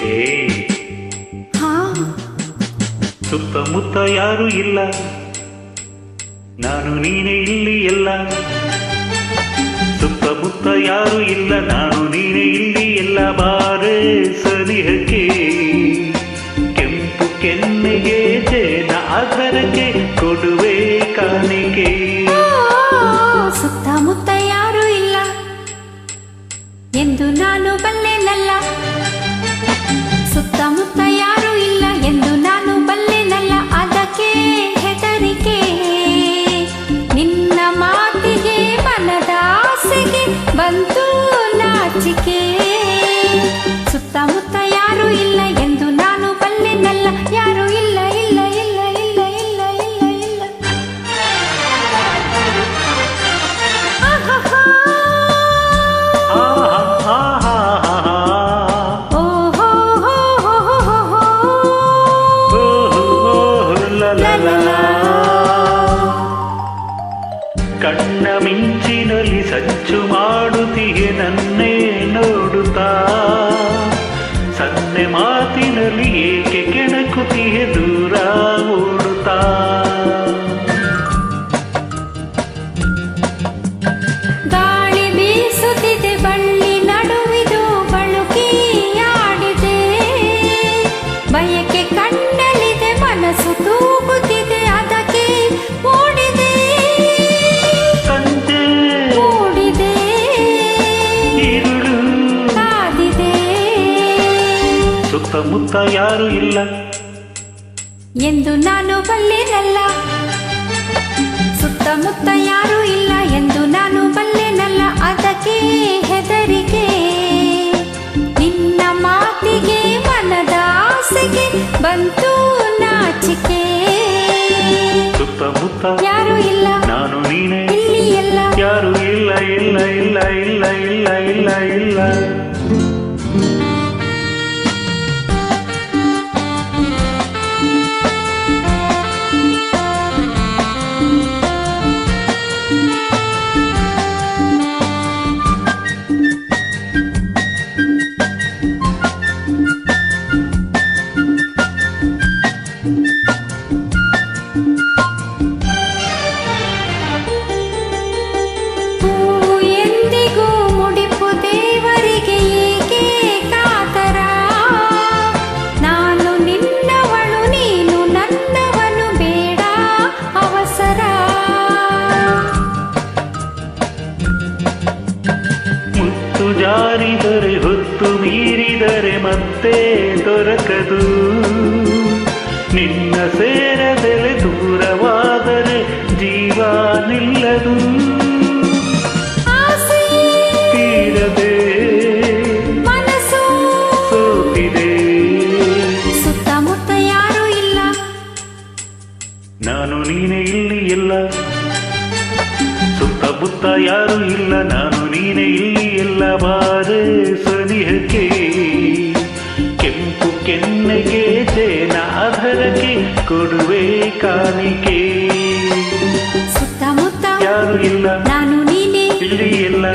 ಹೇ ಹಾ ಸುತ್ತಮುತ್ತ ಯಾರು ಇಲ್ಲ ನಾನು ನೀನೇ ಇಲ್ಲಿ ಎಲ್ಲ ಸುತ್ತಮುತ್ತ ಯಾರು ಇಲ್ಲ ನಾನು ನೀನೇ ಇಲ್ಲಿ ಎಲ್ಲ ಬಾರೆ ಸನಿಹಕ್ಕೆ ಕೆಂಪು ಕೆನ್ನೆಗೆ ಜೇನ ಅದರಕ್ಕೆ ಕೊಡುವೆ ಕಾಣಿಕೆ ಓ, ಸುತ್ತಮುತ್ತ ಯಾರು ಇಲ್ಲ ಎಂದು ನಾನು ಬಲ್ಲೆನಲ್ಲ ಸುತ್ತಮುತ್ತ ಯಾರು ಇಲ್ಲ ಎಂದು ನಾನು ಬಲ್ಲೆನಲ್ಲ ಅದಕ್ಕೆ ಹೆದರಿಕೆ ಕಣ್ಣ ಮಿಂಚಿನಲ್ಲಿ ಸಚ್ಚು ಮಾಡುತ್ತಿಗೆ ನನ್ನೇ ನೋಡುತ್ತಾ. ಸನ್ನೆ ಮಾತಿನಲ್ಲಿ ಏಕೆ ಕೆಣಕುತ್ತಿಗೆ ಸುತ್ತಮುತ್ತ ಯಾರು ಇಲ್ಲ. ಎಂದು ನಾನು ಬಲ್ಲೆನಲ್ಲ. ಸುತ್ತಮುತ್ತ ಯಾರು ಇಲ್ಲ ಎಂದು ನಾನು ಬಲ್ಲೆನಲ್ಲ. ಅದಕ್ಕೆ ಹೆದರಿಕೆ. ನಿನ್ನ ಮಾತಿಗೆ ಮನದ ಆಸೆಗೆ ಬಂತು ನಾಚಿಕೆ. ಸುತ್ತಮುತ್ತ ಯಾರು ಇಲ್ಲ. ನಾನು ನೀನೇ. ಇಲ್ಲಿ ಎಲ್ಲ. ಯಾರು ಇಲ್ಲ ಇಲ್ಲ ಇಲ್ಲ ಇಲ್ಲ ಇಲ್ಲ ಇಲ್ಲ ಇಲ್ಲ. ಮುತ್ತು ಜಾರಿದರೆ ಹೊತ್ತು ಮೀರಿದರೆ ಮತ್ತೆ ದೊರಕದು. ನಿನ್ನ ಸೇರದೆಲೆ ದೂರವಾದರೆ ಜೀವ ನಿಲ್ಲದು. ತೀರದೆ ಸೋತಿದೆ. ಸುತ್ತಮುತ್ತ ಯಾರೂ ಇಲ್ಲ. ನಾನು ನೀನೇ ಇಲ್ಲಿ ಎಲ್ಲ. ಸುತ್ತಮುತ್ತ ಯಾರು ಇಲ್ಲ ನಾನು ನೀನೇ ಇಲ್ಲಿ ಎಲ್ಲ ಬಾರೆ ಸನಿಹಕ್ಕೆ. ಕೆಂಪು ಕೆನ್ನೆಗೆ ಜೇನ ಅಧರಕ್ಕೆ ಕೊಡುವೆ ಕಾಣಿಕೆ. ಸುತ್ತಮುತ್ತ ಯಾರು ಇಲ್ಲ? ನಾನು ನೀನೇ ಇಲ್ಲಿ ಎಲ್ಲ